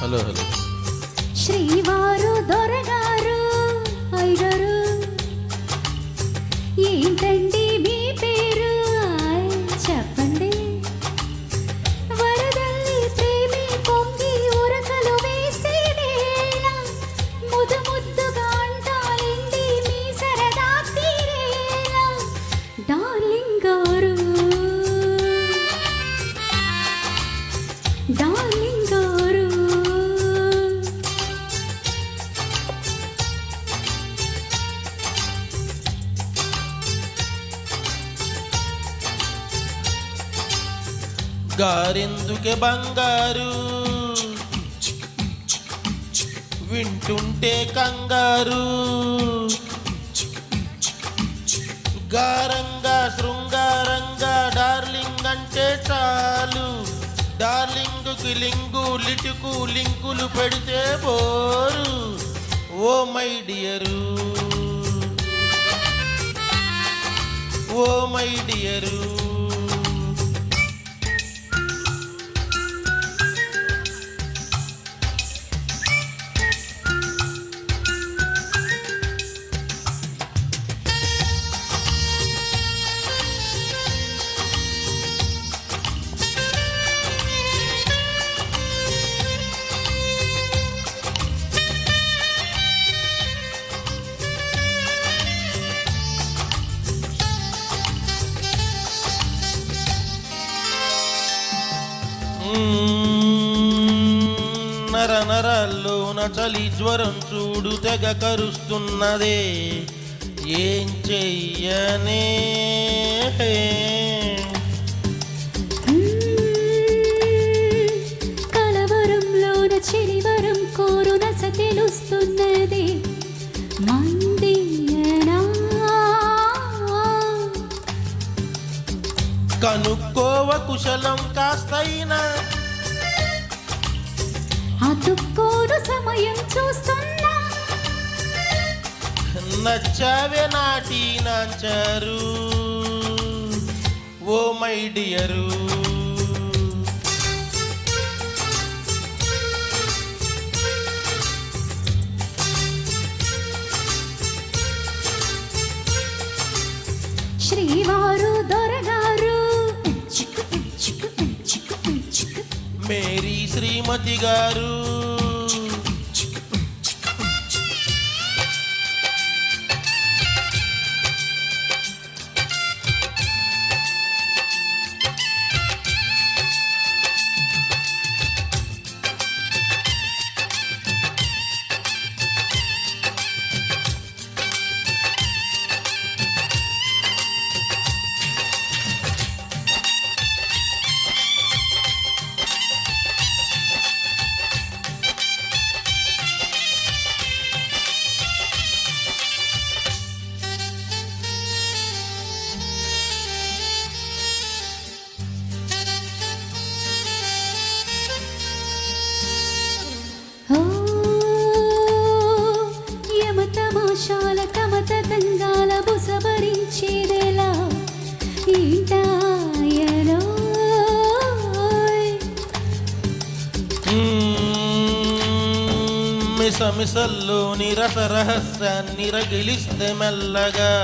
Hello hello. శ్రీవారు దొరగారు అయ్యగారు ఏంటండి గారెందుకే బంగారు? వింటుంటే కంగారు. గారంగా శృంగారంగా డార్లింగ్ అంటే చాలు. డార్లింగుకి లింగు లిటుకు లింకులు పెడితే bore. Oh my dear. Oh my dear. చలి జ్వరం చూడు తెగ కరుస్తున్నదే. ఏం చెయ్యనే? కలవరంలోన చిరివరం కోరు నస తెలుస్తున్నది. కనుక్కోవ కుశలం కాస్తైనా. అతుక్కోను సమయం చూస్తున్నా. నచ్చావే నాటి నాచారు ఓ మై డియరు. మేరీ శ్రీమతి గారు. మిస మిసల్లోని రస రహస్యాన్ని రగిలిస్తే మెల్లగా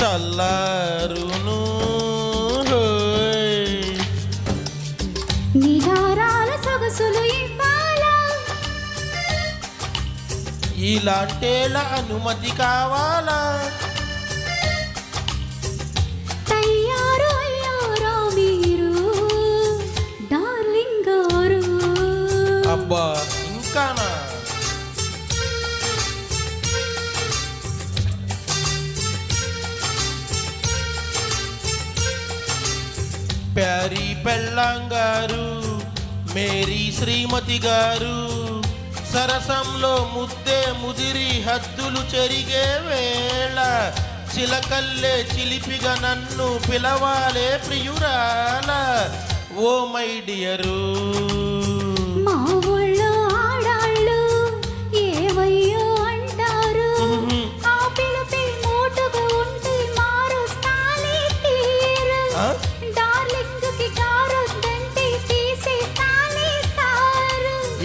చల్లారును. హోయ్. నిహారాల సొగసులు ఇలాంటేళ్ళ అనుమతి కావాలా? అబ్బా. హరి పెళ్ళాంగారు మేరీ శ్రీమతి గారు. సరసంలో ముద్దే ముదిరి హద్దులు చెరిగే వేళ చిలకల్లే చిలిపిగా నన్ను పిలవాలే ప్రియురాల. ఓ my dear.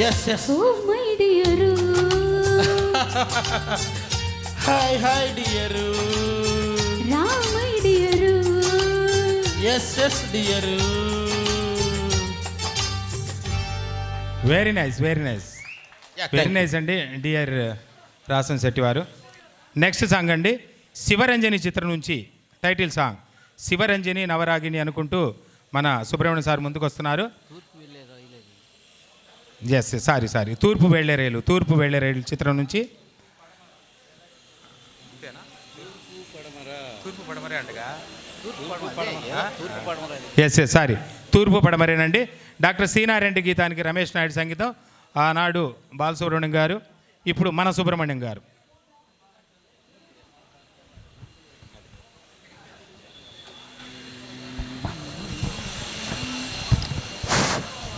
Yes yes oh my dear. Hi hi dear. రా my dear. Yes yes dear. Very nice very nice very nice అండి డియర్ రాసం శెట్టి వారు. నెక్స్ట్ సాంగ్ అండి శివరంజని చిత్రం నుంచి టైటిల్ సాంగ్ శివరంజని నవరాగిని అనుకుంటూ మన సుబ్రహ్మణ్య సార్ ముందుకు వస్తున్నారు ఎస్ సారీ సారీ తూర్పు వెళ్ళే రైలు తూర్పు వెళ్ళే రైలు చిత్రం నుంచి. ఎస్ ఎస్ సారీ తూర్పు పడమరేనండి. డాక్టర్ సీనారెడ్డి గీతానికి రమేష్ నాయుడు సంగీతం. ఆనాడు బాలసుబ్రహ్మణ్యం గారు ఇప్పుడు మన సుబ్రహ్మణ్యం గారు.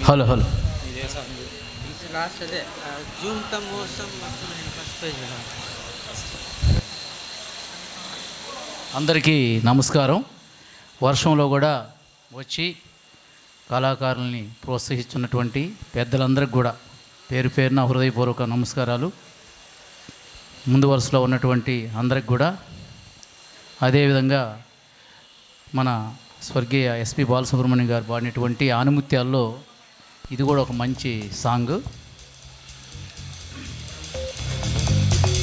Hello hello. లాస్ట్ అదే జూమ్ జూన్ త మోసం ఫస్ట్ పేజ్ అందరికీ నమస్కారం. వర్షంలో కూడా వచ్చి కళాకారుల్ని ప్రోత్సహిస్తున్నటువంటి పెద్దలందరికీ కూడా పేరు పేరున హృదయపూర్వక నమస్కారాలు. ముందు వరుసలో ఉన్నటువంటి అందరికి కూడా. అదేవిధంగా మన స్వర్గీయ ఎస్పి బాలసుబ్రహ్మణ్యం గారు పాడినటువంటి ఆనుముత్యాల్లో ఇది కూడా ఒక మంచి సాంగ్.